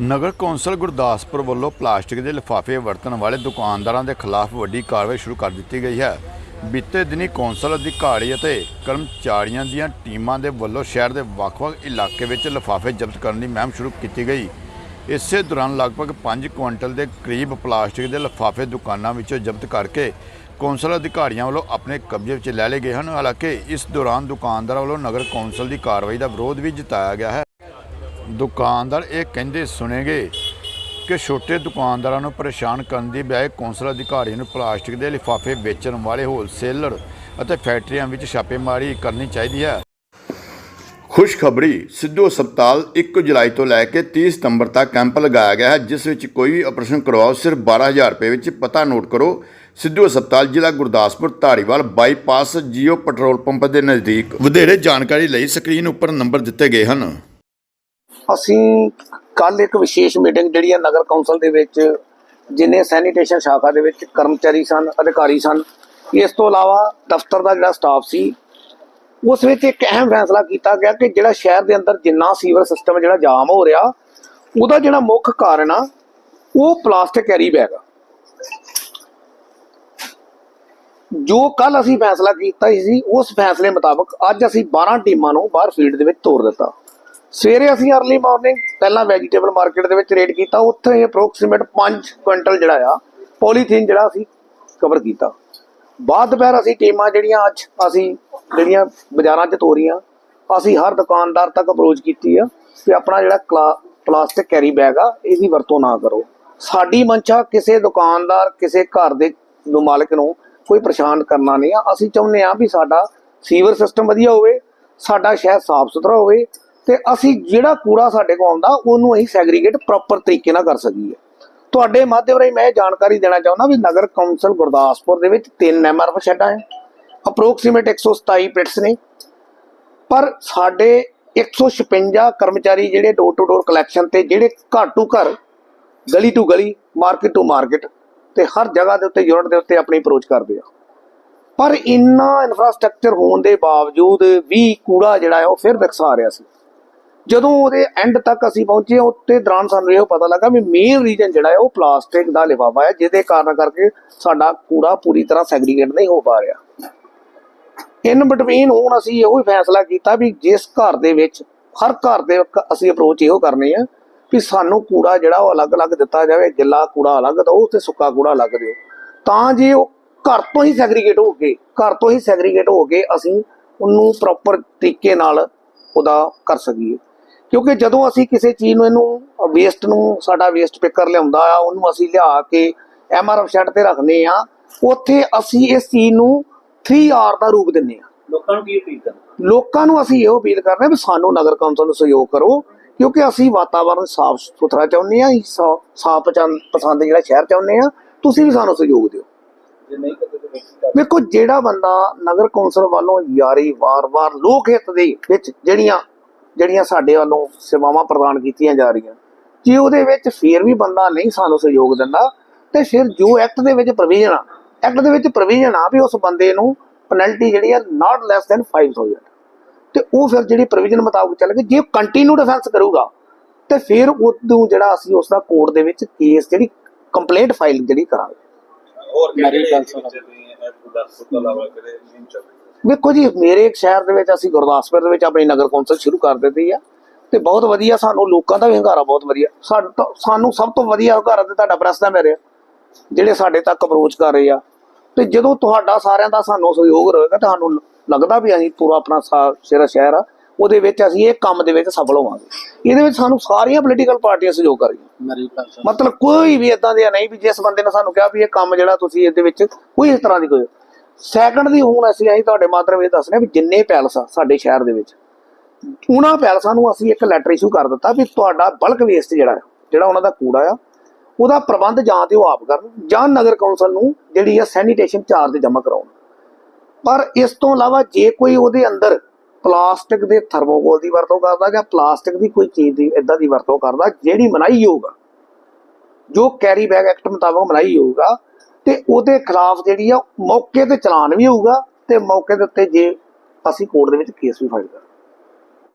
ਨਗਰ council Gurdaspur ਵੱਲੋਂ plastic ਦੇ ਲਿਫਾਫੇ ਵਰਤਣ ਵਾਲੇ ਦੁਕਾਨਦਾਰਾਂ ਦੇ ਖਿਲਾਫ ਵੱਡੀ ਕਾਰਵਾਈ ਸ਼ੁਰੂ ਕਰ ਦਿੱਤੀ ਗਈ ਹੈ। ਬੀਤੇ ਦਿਨੀ ਕੌਂਸਲ ਅਧਿਕਾਰੀ ਅਤੇ ਕਰਮਚਾਰੀਆਂ ਦੀਆਂ ਟੀਮਾਂ ਦੇ ਵੱਲੋਂ ਸ਼ਹਿਰ ਦੇ ਵੱਖ-ਵੱਖ ਇਲਾਕੇ ਵਿੱਚ ਲਿਫਾਫੇ ਜ਼ਬਤ ਕਰਨ ਦੀ ਮੁਹਿੰਮ ਸ਼ੁਰੂ ਕੀਤੀ ਗਈ। ਇਸੇ ਦੌਰਾਨ ਲਗਭਗ 5 ਕੁਇੰਟਲ ਦੇ ਕਰੀਬ ਪਲਾਸਟਿਕ ਦੇ ਲਿਫਾਫੇ ਦੁਕਾਨਾਂ ਵਿੱਚੋਂ ਜ਼ਬਤ ਕਰਕੇ ਕੌਂਸਲ ਅਧਿਕਾਰੀਆਂ ਵੱਲੋਂ ਆਪਣੇ ਕਬਜ਼ੇ ਵਿੱਚ ਲੈ ਲਏ ਗਏ ਹਨ। ਹਾਲਾਂਕਿ ਇਸ ਦੌਰਾਨ ਦੁਕਾਨਦਾਰਾਂ ਵੱਲੋਂ ਨਗਰ ਕੌਂਸਲ ਦੀ ਕਾਰਵਾਈ ਦਾ ਵਿਰੋਧ ਵੀ ਜਤਾਇਆ ਗਿਆ ਹੈ। ਦੁਕਾਨਦਾਰ ਇਹ ਕਹਿੰਦੇ ਸੁਣੇਗੇ ਕਿ ਛੋਟੇ ਦੁਕਾਨਦਾਰਾਂ ਨੂੰ ਪਰੇਸ਼ਾਨ ਕਰਨ ਦੀ ਬਜਾਏ ਕੌਂਸਲ ਅਧਿਕਾਰੀ ਨੂੰ ਪਲਾਸਟਿਕ ਦੇ ਲਿਫਾਫੇ ਵੇਚਣ ਵਾਲੇ ਹੋਲਸੇਲਰ ਅਤੇ ਫੈਕਟਰੀਆਂ ਵਿੱਚ ਛਾਪੇਮਾਰੀ ਕਰਨੀ ਚਾਹੀਦੀ ਹੈ। ਖੁਸ਼ਖਬਰੀ ਸਿੱਧੂ ਹਸਪਤਾਲ 1 ਜੁਲਾਈ ਤੋਂ ਲੈ ਕੇ 30 ਸਤੰਬਰ ਤੱਕ ਕੈਂਪ ਲਗਾਇਆ ਗਿਆ ਹੈ ਜਿਸ ਵਿੱਚ ਕੋਈ ਵੀ ਆਪਰੇਸ਼ਨ ਕਰਵਾਓ ਸਿਰਫ 12000 ਰੁਪਏ ਵਿੱਚ ਪਤਾ ਨੋਟ ਕਰੋ। ਸਿੱਧੂ ਹਸਪਤਾਲ ਜ਼ਿਲ੍ਹਾ Gurdaspur Dhariwal bypass Jio petrol pump ਦੇ ਨਜ਼ਦੀਕ। ਵਧੇਰੇ ਜਾਣਕਾਰੀ ਲਈ ਸਕਰੀਨ ਉੱਪਰ ਨੰਬਰ ਦਿੱਤੇ ਗਏ ਹਨ। ਅਸੀਂ ਕੱਲ ਇੱਕ ਵਿਸ਼ੇਸ਼ ਮੀਟਿੰਗ ਜਿਹੜੀ ਹੈ ਨਗਰ ਕੌਂਸਲ ਦੇ ਵਿੱਚ, ਜਿਨੇ ਸੈਨੀਟੇਸ਼ਨ ਸ਼ਾਖਾ ਦੇ ਵਿੱਚ ਕਰਮਚਾਰੀ ਸਨ, ਅਧਿਕਾਰੀ ਸਨ, ਇਸ ਤੋਂ ਇਲਾਵਾ ਦਫ਼ਤਰ ਦਾ ਜਿਹੜਾ ਸਟਾਫ ਸੀ, ਉਸ ਵਿੱਚ ਇੱਕ ਅਹਿਮ ਫੈਸਲਾ ਕੀਤਾ ਗਿਆ ਕਿ ਜਿਹੜਾ ਸ਼ਹਿਰ ਦੇ ਅੰਦਰ ਜਿੰਨਾ ਸੀਵਰ ਸਿਸਟਮ ਜਿਹੜਾ ਜਾਮ ਹੋ ਰਿਹਾ, ਉਹਦਾ ਜਿਹੜਾ ਮੁੱਖ ਕਾਰਨ ਆ, ਉਹ ਪਲਾਸਟਿਕ ਕੈਰੀ ਬੈਗ ਆ। ਜੋ ਕੱਲ ਅਸੀਂ ਫੈਸਲਾ ਕੀਤਾ ਸੀ, ਉਸ ਫੈਸਲੇ ਮੁਤਾਬਕ ਅੱਜ ਅਸੀਂ 12 ਟੀਮਾਂ ਨੂੰ ਬਾਹਰ ਫੀਲਡ ਦੇ ਵਿੱਚ ਤੋਰ ਦਿੱਤਾ। ਸਵੇਰੇ ਅਸੀਂ अर्ਲੀ ਮਾਰਨਿੰਗ ਪਹਿਲਾਂ ਵੈਜੀਟੇਬਲ ਮਾਰਕੀਟ ਦੇ ਵਿੱਚ ਰੇਡ ਕੀਤਾ, ਉੱਥੇ ਅਪਰੋਕਸੀਮੇਟ 5 ਕੁਇੰਟਲ ਜਿਹੜਾ ਆ ਪੋਲੀਥੀਨ ਜਿਹੜਾ ਅਸੀਂ ਕਵਰ ਕੀਤਾ। ਬਾਅਦ ਦੁਪਹਿਰ ਅਸੀਂ ਟੀਮਾਂ ਜਿਹੜੀਆਂ ਅੱਜ ਅਸੀਂ ਜਿਹੜੀਆਂ ਬਾਜ਼ਾਰਾਂ 'ਚ ਤੋਰੀਆਂ, ਅਸੀਂ ਹਰ ਦੁਕਾਨਦਾਰ ਤੱਕ ਅਪਰੋਚ ਕੀਤੀ ਆ ਕਿ ਆਪਣਾ ਜਿਹੜਾ ਕਲਾ- ਪਲਾਸਟਿਕ ਕੈਰੀ ਬੈਗ ਆ, ਇਹਦੀ ਵਰਤੋਂ ਨਾ ਕਰੋ। ਸਾਡੀ ਮਨਸ਼ਾ ਕਿਸੇ ਦੁਕਾਨਦਾਰ, ਕਿਸੇ ਘਰ ਦੇ ਨੂੰ ਮਾਲਕ ਨੂੰ ਕੋਈ ਪਰੇਸ਼ਾਨ ਕਰਨਾ ਨਹੀਂ ਆ। ਅਸੀਂ ਚਾਹੁੰਦੇ ਆ ਵੀ ਸਾਡਾ ਸੀਵਰ ਸਿਸਟਮ ਵਧੀਆ ਹੋਵੇ, ਸਾਡਾ ਸ਼ਹਿਰ ਸਾਫ਼ ਸੁਥਰਾ ਹੋਵੇ ਤੇ ਅਸੀਂ ਜਿਹੜਾ ਕੂੜਾ ਸਾਡੇ ਕੋਲ ਆਉਂਦਾ, ਉਹਨੂੰ ਅਸੀਂ ਸੈਗਰੀਗੇਟ ਪ੍ਰੋਪਰ ਤਰੀਕੇ ਨਾਲ ਕਰ ਸਕੀਏ। ਤੁਹਾਡੇ ਮਾਧਿਅਮ ਰਾਹੀਂ ਮੈਂ ਇਹ ਜਾਣਕਾਰੀ ਦੇਣਾ ਚਾਹੁੰਦਾ ਵੀ ਨਗਰ ਕੌਂਸਲ ਗੁਰਦਾਸਪੁਰ ਦੇ ਵਿੱਚ ਤਿੰਨ ਐਮਆਰਐਫ ਸ਼ੈੱਡਾਂ ਹੈ। ਅਪਰੋਕਸੀਮੇਟ 127 ਪਿਟਸ ਨੇ। ਪਰ ਸਾਡੇ 156 ਕਰਮਚਾਰੀ ਜਿਹੜੇ ਡੋਰ ਟੂ ਡੋਰ ਕਲੈਕਸ਼ਨ ਤੇ ਜਿਹੜੇ ਘਰ ਟੂ ਘਰ, ਗਲੀ ਟੂ ਗਲੀ ਮਾਰਕੀਟ ਟੂ ਮਾਰਕੀਟ ਤੇ ਹਰ ਜਗ੍ਹਾ ਦੇ ਉੱਤੇ ਯੂਨਿਟ ਦੇ ਉੱਤੇ ਆਪਣੀ ਅਪਰੋਚ ਕਰਦੇ ਆ। ਪਰ ਇੰਨਾ ਇਨਫਰਾਸਟ੍ਰਕਚਰ ਹੋਣ ਦੇ ਬਾਵਜੂਦ ਵੀ ਕੂੜਾ ਜਿਹੜਾ ਹੈ ਉਹ ਫਿਰ ਵਿਕਸਾ ਰਿਹਾ ਸੀ। ਜਦੋਂ ਉਹਦੇ ਐਂਡ ਤੱਕ ਅਸੀਂ ਪਹੁੰਚੇ ਉੱਤੇ ਦੌਰਾਨ ਸਾਨੂੰ ਇਹ ਪਤਾ ਲੱਗਾ ਵੀ ਮੇਨ ਰੀਜਨ ਜਿਹੜਾ ਹੈ ਉਹ ਪਲਾਸਟਿਕ ਦਾ ਲਿਫਾਫਾ ਹੈ, ਜਿਹਦੇ ਕਾਰਨ ਕਰਕੇ ਸਾਡਾ ਕੂੜਾ ਪੂਰੀ ਤਰ੍ਹਾਂ ਸੈਗਰੀਗੇਟ ਨਹੀਂ ਹੋ ਪਾ ਰਿਹਾ। ਇਨ ਬਿਟਵੀਨ ਹੁਣ ਅਸੀਂ ਇਹੋ ਹੀ ਫੈਸਲਾ ਕੀਤਾ ਵੀ ਜਿਸ ਘਰ ਦੇ ਵਿੱਚ, ਹਰ ਘਰ ਦੇ ਅਸੀਂ ਅਪਰੋਚ ਇਹੋ ਕਰਨੀ ਆ ਵੀ ਸਾਨੂੰ ਕੂੜਾ ਜਿਹੜਾ ਉਹ ਅਲੱਗ-ਅਲੱਗ ਦਿੱਤਾ ਜਾਵੇ, ਗਿੱਲਾ ਕੂੜਾ ਅਲੱਗ ਦਿਓ ਤੇ ਸੁੱਕਾ ਕੂੜਾ ਅਲੱਗ ਦਿਓ। ਤਾਂ ਜੇ ਉਹ ਘਰ ਤੋਂ ਹੀ ਸੈਗਰੀਗੇਟ ਹੋ ਕੇ, ਘਰ ਤੋਂ ਹੀ ਸੈਗਰੀਗੇਟ ਹੋ ਕੇ ਅਸੀਂ ਉਹਨੂੰ ਪ੍ਰੋਪਰ ਤਰੀਕੇ ਨਾਲ ਉਹਦਾ ਕਰ ਸਕੀਏ। ਕਿਉਂਕਿ ਜਦੋਂ ਅਸੀਂ ਕਿਸੇ ਚੀਜ਼ ਨੂੰ ਇਹਨੂੰ ਵੇਸਟ ਨੂੰ ਸਾਡਾ ਵੇਸਟ ਪਿਕਰ ਲਿਆਉਂਦਾ ਆ ਉਹਨੂੰ ਅਸੀਂ ਲਿਆ ਕੇ ਐਮਆਰਐਫ ਸ਼ੈਡ ਤੇ ਰੱਖਨੇ ਆ ਉੱਥੇ ਅਸੀਂ ਇਸ ਚੀਜ਼ ਨੂੰ 3R ਦਾ ਰੂਪ ਦਿੰਨੇ ਆ ਲੋਕਾਂ ਨੂੰ ਕੀ ਅਪੀਲ ਕਰਨਾ? ਲੋਕਾਂ ਨੂੰ ਅਸੀਂ ਇਹੋ ਅਪੀਲ ਕਰਦੇ ਹਾਂ ਵੀ ਸਾਨੂੰ ਨਗਰ ਕੌਂਸਲ ਨੂੰ ਸਹਿਯੋਗ ਕਰੋ ਕਿਉਂਕਿ ਅਸੀਂ ਵਾਤਾਵਰਣ ਸਾਫ਼ ਸੁਥਰਾ ਚਾਹੁੰਦੇ ਆ ਸਾਫ਼ ਪਸੰਦ ਪਸੰਦ ਜਿਹੜਾ ਸ਼ਹਿਰ ਚਾਹੁੰਦੇ ਆ ਤੁਸੀਂ ਵੀ ਸਾਨੂੰ ਸਹਿਯੋਗ ਦਿਓ। ਜੇ ਨਹੀਂ ਵੇਖੋ ਜਿਹੜਾ ਬੰਦਾ ਨਗਰ ਕੌਂਸਲ ਵੱਲੋਂ ਯਾਰੀ ਵਾਰ-ਵਾਰ ਲੋਕ ਹਿੱਤ ਦੇ ਵਿੱਚ ਜਿਹੜੀਆਂ ਜਿਹੜੀਆਂ ਸਾਡੇ ਵੱਲੋਂ ਸੇਵਾਵਾਂ ਪ੍ਰਦਾਨ ਕੀਤੀਆਂ ਜਾ ਰਹੀਆਂ ਜੇ ਉਹਦੇ ਵਿੱਚ ਫੇਰ ਵੀ ਬੰਦਾ ਨਹੀਂ ਸਾਨੂੰ ਸਹਿਯੋਗ ਦਿੰਦਾ ਤੇ ਫਿਰ ਜੋ ਐਕਟ ਦੇ ਵਿੱਚ ਪ੍ਰੋਵੀਜ਼ਨ ਆ ਐਕਟ ਦੇ ਵਿੱਚ ਪ੍ਰੋਵੀਜ਼ਨ ਆ ਵੀ ਉਸ ਬੰਦੇ ਨੂੰ ਪੈਨਲਟੀ ਜਿਹੜੀ ਆ ਨਾਟ ਲੈਸ ਦੈਨ 5000 ਤੇ ਉਹ ਫਿਰ ਜਿਹੜੀ ਪ੍ਰੋਵੀਜ਼ਨ ਮੁਤਾਬਕ ਚੱਲ ਗਈ ਜੇ ਕੰਟੀਨਿਊ ਡਿਫੈਂਸ ਕਰੂਗਾ ਤੇ ਫਿਰ ਉਦੋਂ ਜਿਹੜਾ ਅਸੀਂ ਉਸ ਦਾ ਕੋਰਟ ਦੇ ਵਿੱਚ ਕੇਸ ਜਿਹੜੀ ਕੰਪਲੇਂਟ ਫਾਈਲ ਜਿਹੜੀ ਕਰਾਂਗੇ ਹੋਰ ਮੇਰੀ ਕਿਹੜੇ ਗੱਲ ਸੁਣੋ। ਜਿਹੜੇ ਇਹ ਗੁਰਦਾਸਪੁਰ ਤੋਂ ਇਲਾਵਾ ਕਿਹੜੇ ਨਹੀਂ ਚੱਲ ਰਹੇ ਵੇਖੋ ਜੀ ਮੇਰੇ ਇੱਕ ਸ਼ਹਿਰ ਦੇ ਵਿੱਚ ਅਸੀਂ ਗੁਰਦਾਸਪੁਰ ਦੇ ਵਿੱਚ ਆਪਣੀ ਨਗਰ ਕੌਂਸਲ ਸ਼ੁਰੂ ਕਰ ਦਿੱਤੀ ਆ ਤੇ ਬਹੁਤ ਵਧੀਆ ਸਾਨੂੰ ਲੋਕਾਂ ਦਾ ਵੀ ਹੰਗਾਰਾ ਬਹੁਤ ਵਧੀਆ। ਸਾਨੂੰ ਸਭ ਤੋਂ ਵਧੀਆ ਹੰਗਾਰਾ ਤੇ ਤੁਹਾਡਾ ਪ੍ਰੈਸ ਦਾ ਮੇਰੇ ਜਿਹੜੇ ਸਾਡੇ ਤੱਕ ਅਪਰੋਚ ਕਰ ਰਹੇ ਆ। ਤੇ ਜਦੋਂ ਤੁਹਾਡਾ ਸਾਰਿਆਂ ਦਾ ਸਾਨੂੰ ਸਹਿਯੋਗ ਰਹੇਗਾ ਤੁਹਾਨੂੰ ਲੱਗਦਾ ਵੀ ਅਸੀਂ ਪੂਰਾ ਆਪਣਾ ਸਿਰਾ ਸ਼ਹਿਰ ਆ ਉਹਦੇ ਵਿੱਚ ਅਸੀਂ ਇਹ ਕੰਮ ਦੇ ਵਿੱਚ ਸਫਲ ਹੋਵਾਂਗੇ। ਇਹਦੇ ਵਿੱਚ ਸਾਨੂੰ ਸਾਰੀਆਂ ਪੋਲੀਟੀਕਲ ਪਾਰਟੀਆਂ ਸਹਿਯੋਗ ਕਰੀਆਂ ਗੱਲ ਸੁਣੋ। ਮਤਲਬ ਕੋਈ ਵੀ ਇਦਾਂ ਦੇ ਨਹੀਂ ਵੀ ਜਿਸ ਬੰਦੇ ਨੇ ਸਾਨੂੰ ਕਿਹਾ ਵੀ ਇਹ ਕੰਮ ਜਿਹੜਾ ਤੁਸੀਂ ਇਹਦੇ ਵਿੱਚ ਕੋਈ ਇਸ ਤਰ੍ਹਾਂ ਦੀ ਕੋਈ ਸੈਕੰਡ ਦੀ ਹੁਣ ਅਸੀਂ ਅਸੀਂ ਤੁਹਾਡੇ ਮਾਤਰ ਇਹ ਦੱਸਨੇ ਵੀ ਜਿੰਨੇ ਪੈਲਸ ਆ ਸਾਡੇ ਸ਼ਹਿਰ ਦੇ ਵਿੱਚ, ਉਹਨਾਂ ਪੈਲਸਾਂ ਨੂੰ ਅਸੀਂ ਇੱਕ ਲੈਟਰ ਇਸ਼ੂ ਕਰ ਦਿੱਤਾ ਵੀ ਤੁਹਾਡਾ ਬਲਕ ਵੇਸਟ ਜਿਹੜਾ ਜਿਹੜਾ ਉਹਨਾਂ ਦਾ ਕੂੜਾ ਆ, ਉਹਦਾ ਪ੍ਰਬੰਧ ਜਾਂ ਤੇ ਉਹ ਆਪ ਕਰਨ ਜਾਂ ਨਗਰ ਕੌਂਸਲ ਨੂੰ ਜਿਹੜੀ ਆ ਸੈਨੀਟੇਸ਼ਨ ਚਾਰਜ ਜਮ੍ਹਾਂ ਕਰਾਉਣ। ਪਰ ਇਸ ਤੋਂ ਇਲਾਵਾ ਜੇ ਕੋਈ ਉਹਦੇ ਅੰਦਰ ਪਲਾਸਟਿਕ ਦੇ ਥਰਮੋਕੋਲ ਦੀ ਵਰਤੋਂ ਕਰਦਾ ਜਾਂ ਪਲਾਸਟਿਕ ਦੀ ਕੋਈ ਚੀਜ਼ ਦੀ ਇਦਾਂ ਦੀ ਵਰਤੋਂ ਕਰਦਾ, ਜਿਹੜੀ ਮਨਾਈ ਹੋਊਗਾ ਜੋ ਕੈਰੀ ਬੈਗ ਐਕਟ ਮੁਤਾਬਕ ਮਨਾਈ ਹੋਊਗਾ ਤੇ ਉਹਦੇ ਖਿਲਾਫ ਜਿਹੜੀ ਆ, ਮੌਕੇ ਤੇ ਚਲਾਨ ਵੀ ਹੋਊਗਾ ਤੇ ਮੌਕੇ ਦੇ ਉੱਤੇ ਜੇ ਅਸੀਂ ਕੋਰਟ ਦੇ ਵਿੱਚ ਕੇਸ ਵੀ ਫਾਈਲ ਕਰਾਂਗੇ।